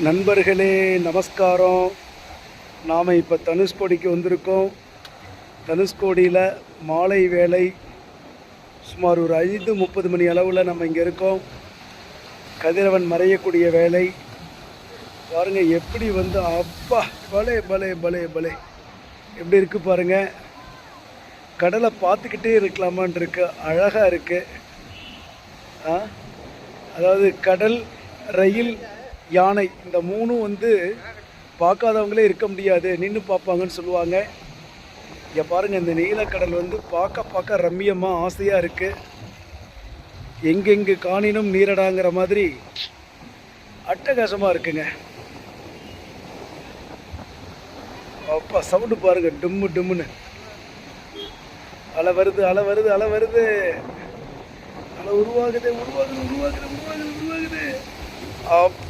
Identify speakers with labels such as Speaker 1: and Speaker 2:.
Speaker 1: நண்பர்களே நமஸ்காரம். நாம் இப்போ தனுஷ்கோடிக்கு வந்திருக்கோம். தனுஷ்கோடியில் மாலை வேலை சுமார் ஒரு ஐந்து முப்பது மணி அளவில் நம்ம இங்கே இருக்கோம். கதிரவன் மறையக்கூடிய வேலை பாருங்க எப்படி வந்து அப்பா பலே பலே பலே பலே. எப்படி இருக்கு பாருங்கள் கடலை பார்த்துக்கிட்டே இருக்கலாமான் இருக்கு. அழகாக இருக்குது ஆ? அதாவது கடல் ரயில் யானை இந்த மூணும் வந்து பார்க்காதவங்களே இருக்க முடியாது. நின்று பார்ப்பாங்கன்னு சொல்லுவாங்க. இங்கே பாருங்கள் இந்த நீலக்கடல் வந்து பார்க்க பார்க்க ரம்மியமாக ஆசையாக இருக்குது எங்கெங்கு காணினும் நீரடாங்கிற மாதிரி அட்டகாசமாக இருக்குங்க. அப்பா சவுண்டு பாருங்க டும்மு டும்முன்னு. அலை வருது அலை வருது அலை வருது. அலை உருவாகுது உருவாகுது உருவாகுது உருவாகுது உருவாகுது. அப்